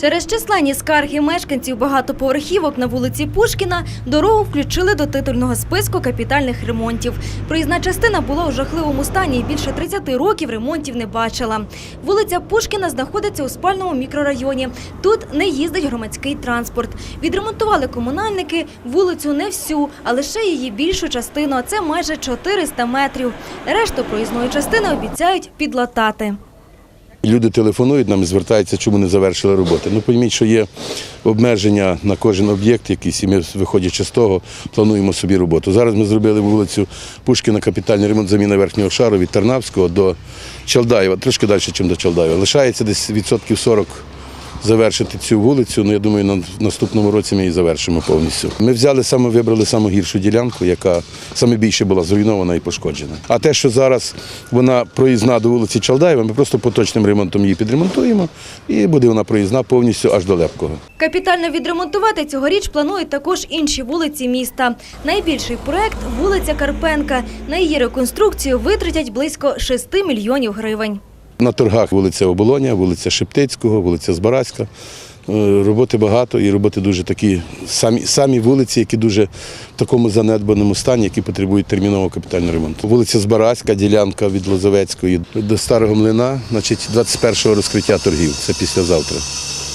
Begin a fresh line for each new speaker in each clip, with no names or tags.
Через численні скарги мешканців багатоповерхівок на вулиці Пушкіна дорогу включили до титульного списку капітальних ремонтів. Проїзна частина була у жахливому стані і більше 30 років ремонтів не бачила. Вулиця Пушкіна знаходиться у спальному мікрорайоні. Тут не їздить громадський транспорт. Відремонтували комунальники вулицю не всю, а лише її більшу частину. Це майже 400 метрів. Решту проїзної частини обіцяють підлатати.
Люди телефонують нам і звертаються, чому не завершили роботи. Ну, пойміть, що є обмеження на кожен об'єкт якийсь, і ми, виходячи з того, плануємо собі роботу. Зараз ми зробили вулицю Пушкіна капітальний ремонт заміна верхнього шару від Тарнавського до Чалдаєва, трошки далі, ніж до Чалдаєва. Лишається десь відсотків 40 завершити цю вулицю. Ну, я думаю, на наступному році ми її завершимо повністю. Ми взяли саме, вибрали саму гіршу ділянку, яка саме більше була зруйнована і пошкоджена. А те, що зараз вона проїзна до вулиці Чалдаєва, ми просто поточним ремонтом її підремонтуємо, і буде вона проїзна повністю аж до Лепкого.
Капітально відремонтувати цьогоріч планують також інші вулиці міста. Найбільший проект – вулиця Карпенка. На її реконструкцію витратять близько 6 мільйонів гривень.
На торгах вулиця Оболоня, вулиця Шептицького, вулиця Збаразька. Е, Роботи багато і роботи дуже такі самі, самі вулиці, які дуже в такому занедбаному стані, які потребують термінового капітального ремонту. Вулиця Збаразька, ділянка від Лозовецької до Старого Млина, значить 21-го розкриття торгів. Це післязавтра.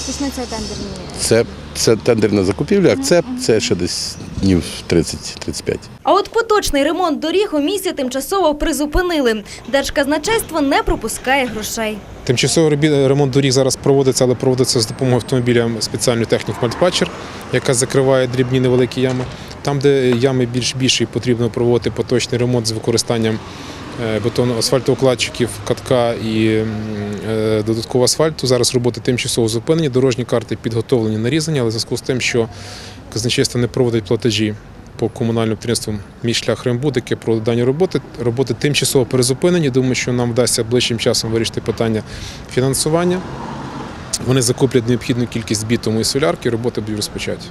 Почнеться тендерні.
Це, це тендерна закупівля, акцепт, це ще десь днів 30-35.
А от поточний ремонт доріг у місті тимчасово призупинили. Держказначейство не пропускає грошей.
Тимчасовий ремонт доріг зараз проводиться, але проводиться з допомогою автомобіля спеціальної техніки Мальтпатчер, яка закриває дрібні невеликі ями. Там, де ями більш більші, потрібно проводити поточний ремонт з використанням е, бетону асфальтоукладчиків, катка і е, додаткового асфальту. Зараз роботи тимчасово зупинені, дорожні карти підготовлені нарізані, але в зв'язку з тим, що казначейство не проводить платежі по комунальним підприємствам «Мій шлях Рембуд», яке проводить дані роботи. Роботи тимчасово призупинені. Думаю, що нам вдасться ближчим часом вирішити питання фінансування. Вони закуплять необхідну кількість бітуму і солярки, роботи будуть розпочаті.